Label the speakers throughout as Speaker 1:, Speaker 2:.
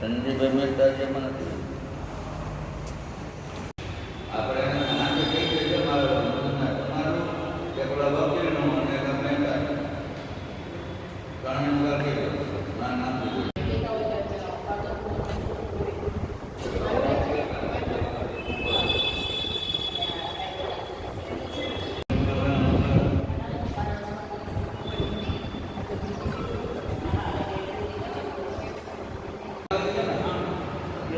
Speaker 1: સંજયભાઈ મહેતા છે એમાં નથી તમારું કે ના નામ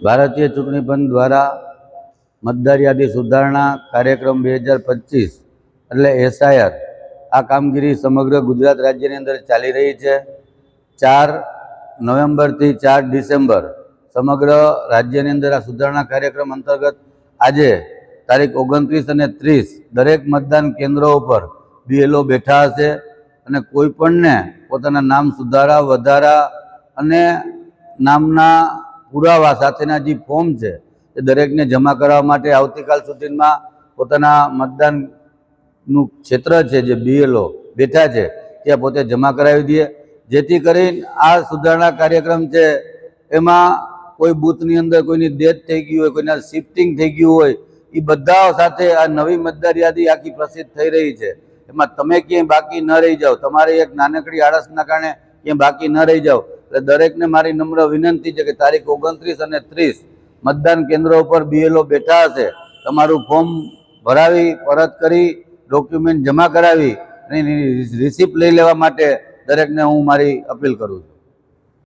Speaker 1: ભારતીય ચૂંટણી પંચ દ્વારા મતદાર યાદી સુધારણા કાર્યક્રમ બે હજાર પચીસ એટલે એસઆઈઆર આ કામગીરી સમગ્ર ગુજરાત રાજ્યની અંદર ચાલી રહી છે. ચાર નવેમ્બરથી ચાર ડિસેમ્બર સમગ્ર રાજ્યની અંદર આ સુધારણા કાર્યક્રમ અંતર્ગત આજે તારીખ ઓગણત્રીસ અને ત્રીસ દરેક મતદાન કેન્દ્રો ઉપર બીએલઓ બેઠા હશે અને કોઈપણને પોતાના નામ સુધારા, વધારા અને નામના પુરાવા સાથેના જે ફોર્મ છે એ દરેકને જમા કરવા માટે આવતીકાલ સુધીમાં પોતાના મતદાનનું ક્ષેત્ર છે જે બીએલઓ બેઠા છે, ત્યાં પોતે જમા કરાવી દઈએ. જેથી કરીને આ સુધારણા કાર્યક્રમ છે, એમાં કોઈ બૂથની અંદર કોઈની ડેથ થઈ ગઈ હોય, કોઈના શિફ્ટિંગ થઈ ગયું હોય એ બધા સાથે આ નવી મતદાર યાદી આખી પ્રસિદ્ધ થઈ રહી છે. એમાં તમે ક્યાંય બાકી ન રહી જાઓ. તમારી એક નાનકડી આળસના કારણે ક્યાંય બાકી ન રહી જાઓ. એટલે દરેકને મારી નમ્ર વિનંતી છે કે તારીખ ઓગણત્રીસ અને ત્રીસ મતદાન કેન્દ્રો ઉપર બીએલઓ બેઠા હશે. તમારું ફોર્મ ભરાવી પરત કરી ડોક્યુમેન્ટ જમા કરાવી અને રિસિપ્ટ લઈ લેવા માટે દરેકને હું મારી અપીલ કરું છું.